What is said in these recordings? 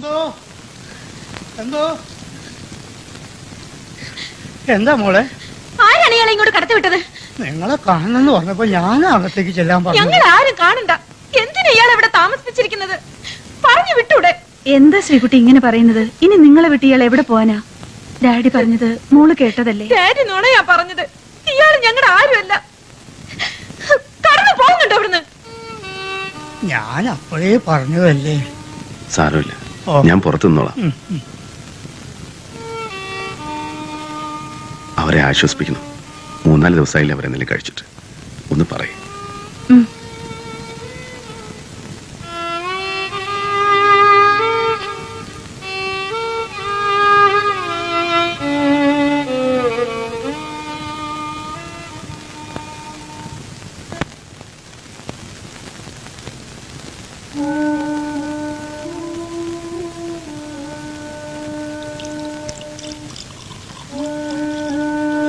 എന്തോ? എന്തോ? എന്താ മോളെ? ആരാണ് ഇയാളെ ഇങ്ങോട്ട് കടത്തി വിട്ടത്? നിങ്ങളെ കാണണമെന്ന് പറഞ്ഞപ്പോ ഞാൻ അകത്തേക്ക് ചെല്ലാൻ പറഞ്ഞു. ഞങ്ങൾ ആരും കാണണ്ട. എന്തിനാ ഇയാൾ ഇവിടെ താമസിപ്പിച്ചിരിക്കുന്നത്? പറഞ്ഞു വിട്ടൂടെ. എന്താ ശ്രീകുട്ടി ഇങ്ങനെ പറയുന്നത്? ഇനി നിങ്ങളെ വിട്ട് ഇയാൾ എവിടെ പോവാനാ? ഡാഡി പറഞ്ഞത് മോൾ കേട്ടതല്ലേ? ഡാഡി നുണയാ പറഞ്ഞത്. ഇയാൾ ഞങ്ങളുടെ ആരുമല്ല. കടന്നു പോകുന്നുണ്ടോ അവിടുന്ന് ഞാൻ അപ്പോഴേ പറഞ്ഞതല്ലേ? സാരമില്ല. ഞാൻ പുറത്തു നിന്നോളാം. അവരെ ആശ്വസിപ്പിക്കുന്നു മൂന്നാൽ ദിവസമായില്ലേ അവരെ എന്തെങ്കിലും കഴിച്ചിട്ട്. ഒന്ന് പറയും.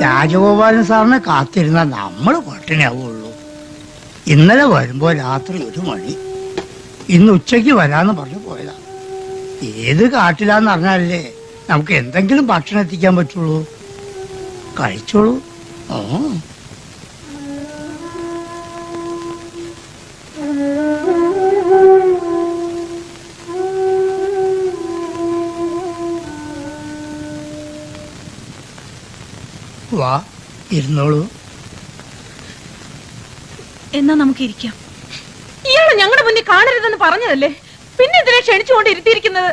രാജഗോപാലൻ സാറിനെ കാത്തിരുന്ന നമ്മൾ പട്ടിണിയാവുള്ളൂ. ഇന്നലെ വരുമ്പോ രാത്രി ഒരു മണി. ഇന്ന് ഉച്ചയ്ക്ക് വരാന്ന് പറഞ്ഞു പോയതാ. ഏത് കാട്ടിലാന്ന് പറഞ്ഞാലേ നമുക്ക് എന്തെങ്കിലും ഭക്ഷണം എത്തിക്കാൻ പറ്റുള്ളൂ. കഴിച്ചോളൂ. ഓ വാ ഇരുന്നോളൂ. എന്നാ നമുക്ക് ഇരിക്കാം ഇയാളെ ഞങ്ങളുടെ മുന്നിൽ കാണരുതെന്ന് പറഞ്ഞതല്ലേ? പിന്നെ ഇതിനെ ക്ഷണിച്ചുകൊണ്ട് ഇരുത്തിയിരിക്കുന്നത്?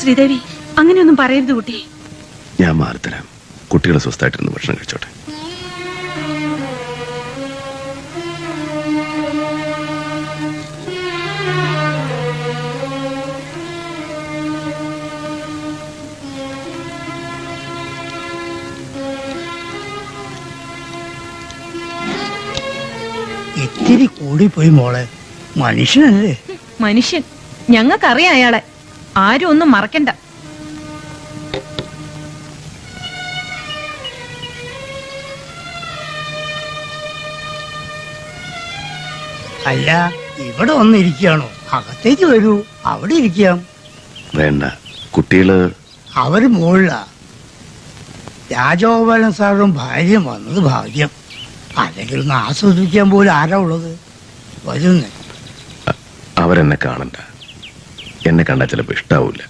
ശ്രീദേവി അങ്ങനെയൊന്നും പറയരുത് കുട്ടി. ഞാൻ മാറിത്തരാം കുട്ടികളെ സ്വസ്ഥമായിട്ടിരുന്ന് ഭക്ഷണം കഴിച്ചോട്ടെ. ഇത്തിരി കൂടിപ്പോയി മോളെ. മനുഷ്യനല്ലേ? മനുഷ്യൻ. ഞങ്ങൾക്കറിയാം അയാളെ. ആരും ഒന്നും മറക്കണ്ട. അല്ല ഇവിടെ വന്നിരിക്കുകയാണോ? അകത്തേക്ക് വരൂ. അവിടെ ഇരിക്കാം. വേണ്ട. കുട്ടികൾ അവർ മുകളിലാ രാജഗോപാലൻ സാറും ഭാര്യയും വന്നത് ഭാഗ്യം. അല്ലെങ്കിൽ ഒന്ന് ആസ്വദിക്കാൻ പോലും ആരാ ഉള്ളത്? വരുന്നേ. അവരെന്നെ കാണണ്ട. എന്നെ കണ്ടാൽ ചിലപ്പോ ഇഷ്ടാവൂല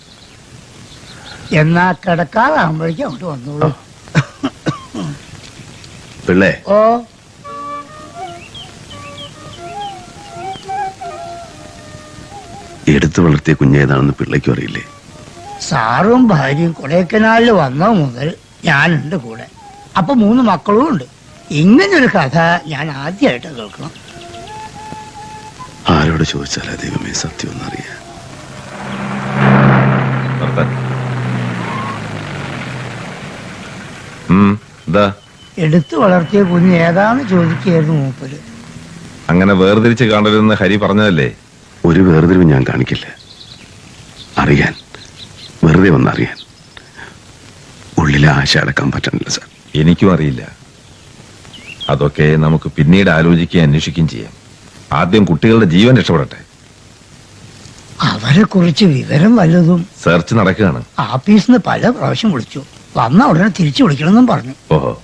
എന്നാ കിടക്കാറാകുമ്പോഴേക്കും അങ്ങോട്ട് വന്നോളൂ. പിള്ളേ. ഓ. എടുത്തു വളർത്തിയ കുഞ്ഞേതാണെന്ന് പിള്ളയ്ക്കും അറിയില്ലേ? സാറും ഭാര്യയും കൊടൈക്കനാലിൽ വന്ന മുതൽ ഞാനുണ്ട് കൂടെ. അപ്പൊ മൂന്ന് മക്കളും ഉണ്ട്. ഇങ്ങനൊരു കഥ ഞാൻ ആദ്യമായിട്ട് കേൾക്കണം ആരോട് ചോദിച്ചാലാ ദൈവമേ സത്യം ഒന്നറിയാം എടുത്തു വളർത്തിയ കുഞ്ഞ് ഏതാന്ന് ചോദിക്കുകയായിരുന്നു മൂപ്പര്. അങ്ങനെ വേർതിരിച്ച് കാണരുതെന്ന് ഹരി പറഞ്ഞതല്ലേ? ഒരു വേർതിരിവ് ഞാൻ കാണിക്കില്ല. അറിയാൻ. വെറുതെ വന്നറിയാൻ ഉള്ളിലെ ആശ അടക്കാൻ പറ്റണില്ല സാർ. എനിക്കും അറിയില്ല. അതൊക്കെ നമുക്ക് പിന്നീട് ആലോചിക്കുകയും അന്വേഷിക്കുകയും ചെയ്യാം. ആദ്യം കുട്ടികളുടെ ജീവൻ രക്ഷപ്പെടട്ടെ. അവരെ കുറിച്ച് വിവരം വല്ലതും. സെർച്ച് നടക്കുകയാണ്. ആഫീസിൽ നിന്ന് പല പ്രാവശ്യം വിളിച്ചു. വന്ന ഉടനെ തിരിച്ചു വിളിക്കണമെന്നും പറഞ്ഞു. ഓഹോ.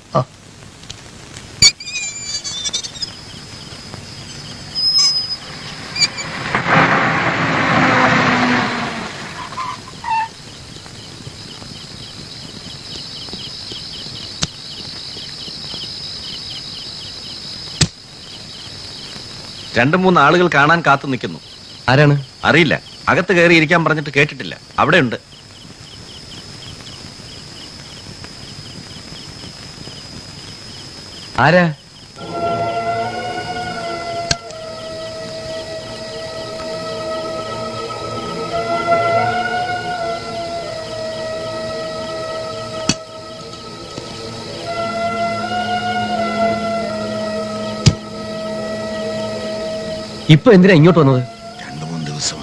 രണ്ടു മൂന്ന് ആളുകൾ കാണാൻ കാത്തു നിൽക്കുന്നു. ആരാണ്? അറിയില്ല. അകത്ത് കയറി ഇരിക്കാൻ പറഞ്ഞിട്ട് കേട്ടിട്ടില്ല. അവിടെ ഉണ്ട് ആരാ? ഇപ്പൊ എന്തിനാ ഇങ്ങോട്ട് വന്നത്? രണ്ടു മൂന്ന് ദിവസം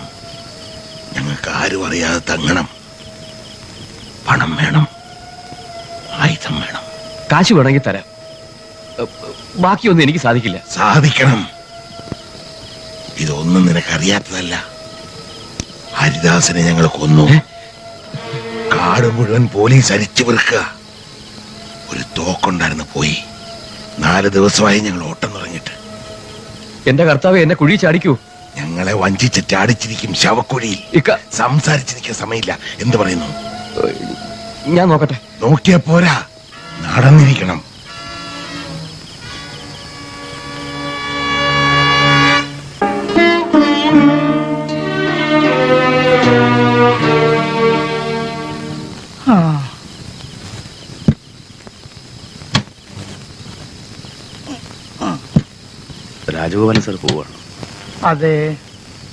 ഞങ്ങൾക്ക് ആരും അറിയാതെ തങ്ങണം. പണം വേണം. ആയുധം വേണം. കാശ് വേണമെങ്കിൽ തരാം. ബാക്കിയൊന്നും എനിക്ക് സാധിക്കില്ല. സാധിക്കണം. ഇതൊന്നും നിനക്കറിയാത്തതല്ല. ഹരിദാസനെ ഞങ്ങൾ കൊന്നു. കാട് മുഴുവൻ പോലീസ് അരിച്ചു വെറുക്കുക ഒരു തോക്കുണ്ടായിരുന്നു പോയി. നാല് ദിവസമായി ഞങ്ങൾ ഓട്ടം തുടങ്ങിയിട്ട് എന്റെ കർത്താവ് എന്നെ കുഴി ചാടിക്കൂ. ഞങ്ങളെ വഞ്ചിച്ചിട്ട് ചാടിച്ചിരിക്കും ശവക്കുഴിയിൽ. ഇക്ക. സംസാരിച്ചിരിക്കാൻ സമയമില്ല. എന്ത് പറയുന്നു? ഞാൻ നോക്കട്ടെ. നോക്കിയാ പോരാ. നടന്നിരിക്കണം. രാജഗോപാലൻ സാർ പോവാണ് അതെ.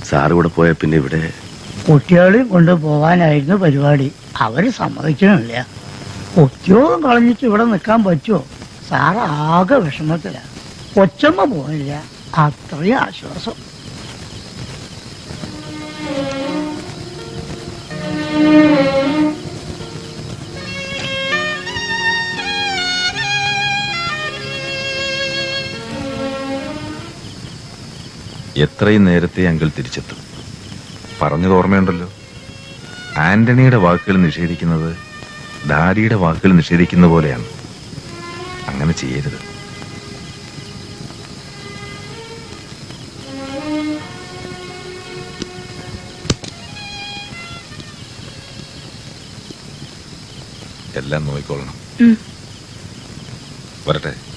സാർ ഇവിടെ പോയ പിന്നെ ഇവിടെ കുട്ടികളെ കൊണ്ട് പോവാനായിരുന്നു പരിപാടി. അവർ സമ്മതിക്കണില്ല. ഉദ്യോഗം കളഞ്ഞിട്ട് ഇവിടെ നിൽക്കാൻ പറ്റുമോ? സാർ ആകെ വിഷമത്തില. ഒച്ചമ്മ പോയില്ല അത്രയും ആശ്വാസം. എത്രയും നേരത്തെ അങ്കിൾ തിരിച്ചെത്തും. പറഞ്ഞത് ഓർമ്മയുണ്ടല്ലോ? ആന്റണിയുടെ വാക്കുകൾ നിഷേധിക്കുന്നത് ഡാഡിയുടെ വാക്കുകൾ നിഷേധിക്കുന്ന പോലെയാണ്. അങ്ങനെ ചെയ്യരുത്. എല്ലാം നോക്കിക്കൊള്ളണം വരട്ടെ.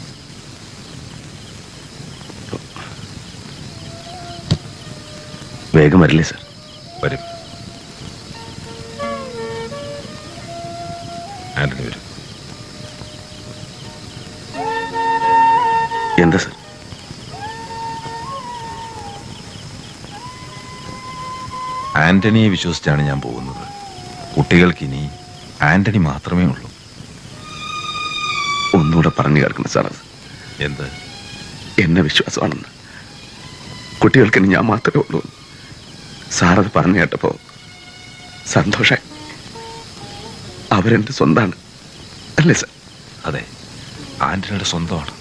വേഗം വരില്ലേ സാർ? വരും. ആന്റണി വരും. എന്താ സാർ? ആന്റണിയെ വിശ്വസിച്ചാണ് ഞാൻ പോകുന്നത്. കുട്ടികൾക്ക് ഇനി ആന്റണി മാത്രമേ ഉള്ളൂ. ഒന്നുകൂടെ പറഞ്ഞു കേൾക്കണം സാർ. അത് എന്ത്? എന്നെ വിശ്വാസമാണെന്ന്. കുട്ടികൾക്ക് ഇനി ഞാൻ മാത്രമേ ഉള്ളൂ സാറത് പറഞ്ഞു കേട്ടപ്പോ സന്തോഷായി. അവരെന്റെ സ്വന്താണ്. അല്ലേ സാർ? അതെ. ആന്റണിയുടെ സ്വന്തമാണ്.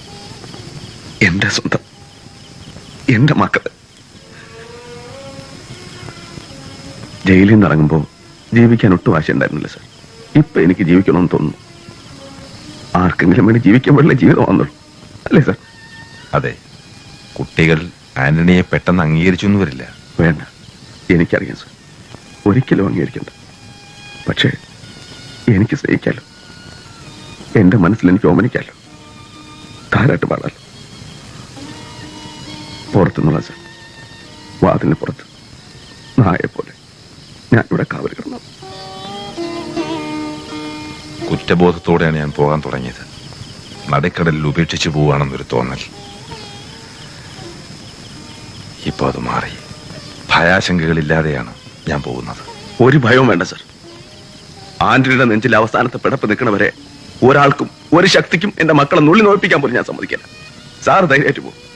എന്റെ സ്വന്തം. എന്റെ മക്കൾ. ജയിലിൽ നിന്ന് ഇറങ്ങുമ്പോൾ ജീവിക്കാൻ ഒട്ടും ആശയുണ്ടായിരുന്നില്ല സാർ. ഇപ്പൊ എനിക്ക് ജീവിക്കണമെന്ന് തോന്നുന്നു. ആർക്കെങ്കിലും വേണ്ടി ജീവിക്കാൻ വേണ്ടി ജീവിതം വന്നുള്ളൂ അല്ലേ സാർ? അതെ. കുട്ടികൾ ആന്റണിയെ പെട്ടെന്ന് അംഗീകരിച്ചു വരില്ല. വേണ്ട. എനിക്കറിയാം സാർ. ഒരിക്കലും അംഗീകരിക്കണ്ട. പക്ഷേ എനിക്ക് സ്നേഹിക്കാലോ. എന്റെ മനസ്സിൽ എനിക്ക് ഓമനിക്കാലോ. ധാരാട്ട് പാടാലോ. പുറത്തുനിന്നുള്ള സാർ. വാതിലിന് പുറത്ത്. പോലെ. ഞാൻ ഇവിടെ കാവൽ കിടന്നു. കുറ്റബോധത്തോടെയാണ് ഞാൻ പോകാൻ തുടങ്ങിയത്. നടുക്കടലിൽ ഉപേക്ഷിച്ചു പോവുകയാണെന്നൊരു തോന്നൽ. ഇപ്പോൾ അത് മാറി. ഭയാശങ്കകളില്ലാതെയാണ് ഞാൻ പോകുന്നത്. ഒരു ഭയവും വേണ്ട സർ. ആന്റണിയുടെ നെഞ്ചിൽ അവസാനത്തെ പിടപ്പ് നിൽക്കണവരെ ഒരാൾക്കും ഒരു ശക്തിക്കും എന്റെ മക്കളെ നുള്ളി നോയിപ്പിക്കാൻ പോലും ഞാൻ സമ്മതിക്കില്ല. സാർ ധൈര്യമായിട്ട് പോകും